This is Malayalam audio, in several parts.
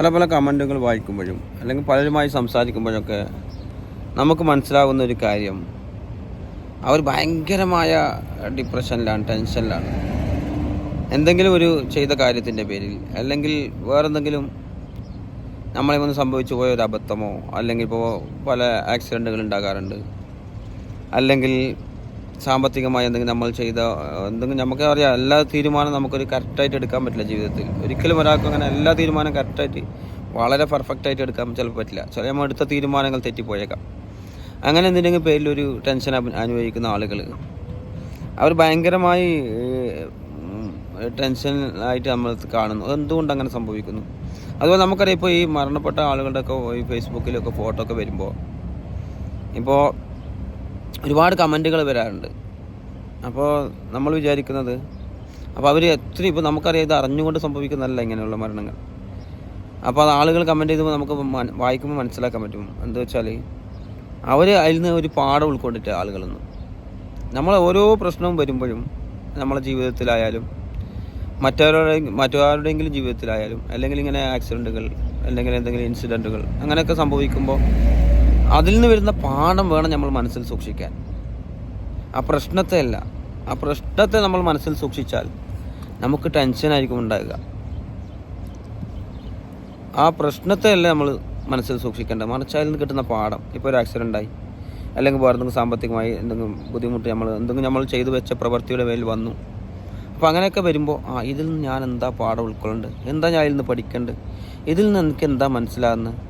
പല പല കമന്റുകൾ വായിക്കുമ്പോഴും അല്ലെങ്കിൽ പലരുമായി സംസാരിക്കുമ്പോഴൊക്കെ നമുക്ക് മനസ്സിലാകുന്ന ഒരു കാര്യം അവർ ഭയങ്കരമായ ഡിപ്രഷനിലാണ് ടെൻഷനിലാണ്. എന്തെങ്കിലും ഒരു ചെയ്ത കാര്യത്തിന്റെ പേരിൽ അല്ലെങ്കിൽ വേറെന്തെങ്കിലും നമ്മളെ ഒന്ന് സംഭവിച്ചു പോയ ഒരു അബദ്ധമോ അല്ലെങ്കിൽ ഇപ്പോൾ പല ആക്സിഡന്റുകൾ ഉണ്ടാകാറുണ്ട്. അല്ലെങ്കിൽ സാമ്പത്തികമായി എന്തെങ്കിലും നമ്മൾ ചെയ്ത എന്തെങ്കിലും നമുക്ക് അറിയാം എല്ലാ തീരുമാനവും നമുക്കൊരു കറക്റ്റായിട്ട് എടുക്കാൻ പറ്റില്ല ജീവിതത്തിൽ. ഒരിക്കലും ഒരാൾക്കും അങ്ങനെ എല്ലാ തീരുമാനവും കറക്റ്റായിട്ട് വളരെ പെർഫെക്റ്റായിട്ട് എടുക്കാൻ ചിലപ്പോൾ പറ്റില്ല. ചില നമ്മൾ എടുത്ത തീരുമാനങ്ങൾ തെറ്റിപ്പോയേക്കാം. അങ്ങനെ എന്തിനെങ്കിലും പേരിൽ ഒരു ടെൻഷൻ അനുഭവിക്കുന്ന ആളുകൾ അവർ ഭയങ്കരമായി ടെൻഷൻ ആയിട്ട് നമ്മൾ കാണുന്നു. എന്തുകൊണ്ട് അങ്ങനെ സംഭവിക്കുന്നു? അതുപോലെ നമുക്കറിയാം ഇപ്പോൾ ഈ മരണപ്പെട്ട ആളുകളുടെയൊക്കെ ഈ ഫേസ്ബുക്കിലൊക്കെ ഫോട്ടോ ഒക്കെ വരുമ്പോൾ ഇപ്പോൾ ഒരുപാട് കമന്റുകൾ വരാറുണ്ട്. അപ്പോൾ നമ്മൾ വിചാരിക്കുന്നത് അപ്പോൾ അവർ എത്ര ഇപ്പോൾ നമുക്കറിയാം ഇത് അറിഞ്ഞുകൊണ്ട് സംഭവിക്കുന്നതല്ല ഇങ്ങനെയുള്ള മരണങ്ങൾ. അപ്പോൾ അത് ആളുകൾ കമന്റ് ചെയ്യുമ്പോൾ നമുക്ക് വായിക്കുമ്പോൾ മനസ്സിലാക്കാൻ പറ്റും. എന്താ വെച്ചാൽ അവർ അതിൽ നിന്ന് ഒരു പാഠം ഉൾക്കൊണ്ടിട്ട് ആളുകളൊന്നും. നമ്മൾ ഓരോ പ്രശ്നവും വരുമ്പോഴും നമ്മളെ ജീവിതത്തിലായാലും മറ്റവരുടെ മറ്റാരുടെയെങ്കിലും ജീവിതത്തിലായാലും അല്ലെങ്കിൽ ഇങ്ങനെ ആക്സിഡന്റുകൾ അല്ലെങ്കിൽ എന്തെങ്കിലും ഇൻസിഡന്റുകൾ അങ്ങനെയൊക്കെ സംഭവിക്കുമ്പോൾ അതിൽ നിന്ന് വരുന്ന പാഠം വേണം നമ്മൾ മനസ്സിൽ സൂക്ഷിക്കാൻ. ആ പ്രശ്നത്തെ അല്ല. ആ പ്രശ്നത്തെ നമ്മൾ മനസ്സിൽ സൂക്ഷിച്ചാൽ നമുക്ക് ടെൻഷനായിരിക്കും ഉണ്ടാകുക ആ പ്രശ്നത്തെ അല്ല നമ്മൾ മനസ്സിൽ സൂക്ഷിക്കേണ്ടത്. മറിച്ച് അതിൽ നിന്ന് കിട്ടുന്ന പാഠം. ഇപ്പോൾ ഒരു ആക്സിഡന്റ് ആയി. അല്ലെങ്കിൽ വേറെ എന്തെങ്കിലും സാമ്പത്തികമായി എന്തെങ്കിലും ബുദ്ധിമുട്ട് നമ്മൾ എന്തെങ്കിലും നമ്മൾ ചെയ്തു വെച്ച പ്രവൃത്തിയുടെ മേൽ വന്നു. അപ്പോൾ അങ്ങനെയൊക്കെ വരുമ്പോൾ ആ ഇതിൽ നിന്ന് ഞാൻ എന്താ പാഠം ഉൾക്കൊള്ളേണ്ടത് എന്താ ഞാൻ ഇതിൽ നിന്ന് പഠിക്കേണ്ടത് ഇതിൽ നിന്ന് എനിക്ക് എന്താ മനസ്സിലാകുന്നത്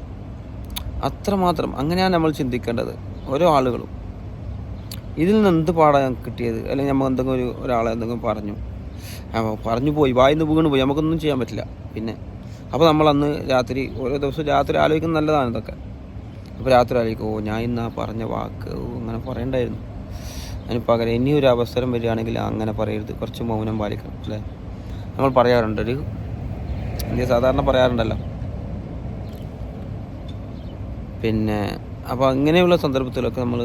അത്രമാത്രം അങ്ങനെയാണ് നമ്മൾ ചിന്തിക്കേണ്ടത് ഓരോ ആളുകളും. ഇതിൽ നിന്ന് എന്ത് ഞങ്ങൾക്ക് കിട്ടിയത്? അല്ലെങ്കിൽ നമ്മൾ എന്തെങ്കിലും ഒരു ഒരാളെ എന്തെങ്കിലും പറഞ്ഞു. പറഞ്ഞു പോയി വായിന്ന് വീണ് പോയി നമുക്കൊന്നും ചെയ്യാൻ പറ്റില്ല. പിന്നെ അപ്പോൾ നമ്മൾ അന്ന് രാത്രി ഓരോ ദിവസവും രാത്രി ആലോചിക്കുന്നത് നല്ലതാണ് ഇതൊക്കെ. അപ്പോൾ രാത്രി ആലോചിക്കും ഓ ഞാൻ ഇന്ന് ആ പറഞ്ഞ വാക്ക് അങ്ങനെ പറയണ്ടായിരുന്നു. അതിന് പകരം ഇനി ഒരു അവസരം വരികയാണെങ്കിൽ അങ്ങനെ പറയരുത്. കുറച്ച് മൗനം പാലിക്കണം അല്ലേ? നമ്മൾ പറയാറുണ്ട് ഒരു സാധാരണ പറയാറുണ്ടല്ലോ പിന്നെ അപ്പോൾ അങ്ങനെയുള്ള സന്ദർഭത്തിലൊക്കെ നമ്മൾ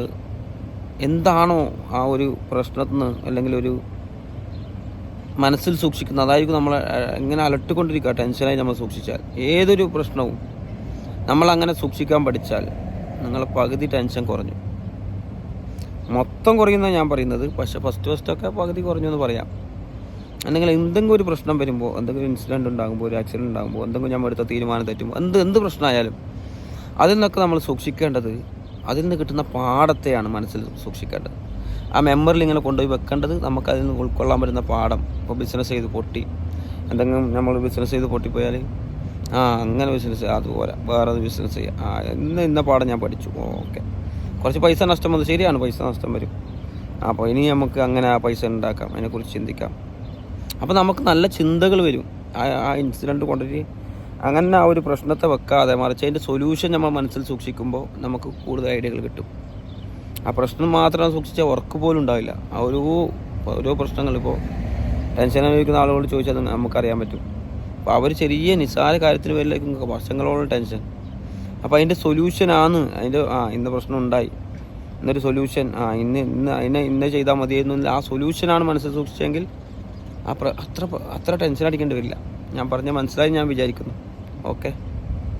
എന്താണോ ആ ഒരു പ്രശ്നത്തിന് അല്ലെങ്കിൽ ഒരു മനസ്സിൽ സൂക്ഷിക്കുന്നത് അതായിരിക്കും നമ്മൾ എങ്ങനെ അലട്ടിക്കൊണ്ടിരിക്കുക ടെൻഷനായി നമ്മൾ സൂക്ഷിച്ചാൽ. ഏതൊരു പ്രശ്നവും നമ്മൾ അങ്ങനെ സൂക്ഷിക്കാൻ പഠിച്ചാൽ നിങ്ങളെ പകുതി ടെൻഷൻ കുറഞ്ഞു. മൊത്തം കുറയുന്ന ഞാൻ പറയുന്നത് പക്ഷേ ഫസ്റ്റ് ഫസ്റ്റൊക്കെ പകുതി കുറഞ്ഞു എന്ന് പറയാം. അല്ലെങ്കിൽ എന്തെങ്കിലും ഒരു പ്രശ്നം വരുമ്പോൾ എന്തെങ്കിലും ഇൻസിഡന്റ് ഉണ്ടാകുമ്പോൾ ഒരു ആക്സിഡന്റ് ഉണ്ടാകുമ്പോൾ എന്തെങ്കിലും ഞാൻ എടുത്ത തീരുമാനം തെറ്റുമ്പോൾ എന്ത് എന്ത് പ്രശ്നമായാലും അതിൽ നിന്നൊക്കെ നമ്മൾ സൂക്ഷിക്കേണ്ടത് അതിൽ നിന്ന് കിട്ടുന്ന പാഠത്തെയാണ് മനസ്സിൽ സൂക്ഷിക്കേണ്ടത്. ആ മെമ്മറിൽ ഇങ്ങനെ കൊണ്ടുപോയി വെക്കേണ്ടത് നമുക്ക് അതിൽ നിന്ന് ഉൾക്കൊള്ളാൻ പറ്റുന്ന പാഠം. ഇപ്പോൾ ബിസിനസ് ചെയ്ത് പൊട്ടി. എന്തെങ്കിലും നമ്മൾ ബിസിനസ് ചെയ്ത് പൊട്ടിപ്പോയാൽ ആ അങ്ങനെ ബിസിനസ് അതുപോലെ വേറെ ബിസിനസ് ചെയ്യാം. ആ ഇന്ന ഇന്ന പാഠം ഞാൻ പഠിച്ചു. ഓക്കെ. കുറച്ച് പൈസ നഷ്ടം വന്നു. ശരിയാണ് പൈസ നഷ്ടം വരും. അപ്പോൾ ഇനി നമുക്ക് അങ്ങനെ ആ പൈസ ഉണ്ടാക്കാം. അതിനെക്കുറിച്ച് ചിന്തിക്കാം. അപ്പോൾ നമുക്ക് നല്ല ചിന്തകൾ വരും. ആ ആ ഇൻസിഡന്റ് കൊണ്ടിട്ട് അങ്ങനെ ആ ഒരു പ്രശ്നത്തെ വെക്കാതെ മറിച്ച് അതിന്റെ സൊല്യൂഷൻ നമ്മൾ മനസ്സിൽ സൂക്ഷിക്കുമ്പോൾ നമുക്ക് കൂടുതൽ ഐഡിയകൾ കിട്ടും. ആ പ്രശ്നം മാത്രം സൂക്ഷിച്ചാൽ വർക്ക് പോലും ഉണ്ടാവില്ല. ആ ഒരു ഓരോ പ്രശ്നങ്ങൾ ഇപ്പോൾ ടെൻഷൻ അനുഭവിക്കുന്ന ആളുകളോട് ചോദിച്ചാൽ നമുക്കറിയാൻ പറ്റും. അപ്പോൾ അവർ ചെറിയ നിസ്സാര കാര്യത്തിന് വരിലേക്കും വർഷങ്ങളോളം ടെൻഷൻ അപ്പോൾ അതിന്റെ സൊല്യൂഷനാണ് അതിന്റെ ആ ഇന്ന പ്രശ്നം ഉണ്ടായി. ഇന്നൊരു സൊല്യൂഷൻ ആ ഇന്ന് ഇന്ന് അതിനെ ഇന്ന ചെയ്താൽ മതിയായിരുന്നു ആ സൊല്യൂഷനാണ് മനസ്സിൽ സൂക്ഷിച്ചെങ്കിൽ ആ അത്ര അത്ര ടെൻഷൻ അടിക്കേണ്ടി വരില്ല. ഞാൻ പറഞ്ഞ മനസ്സിലായി ഞാൻ വിചാരിക്കുന്നു. ഓക്കെ.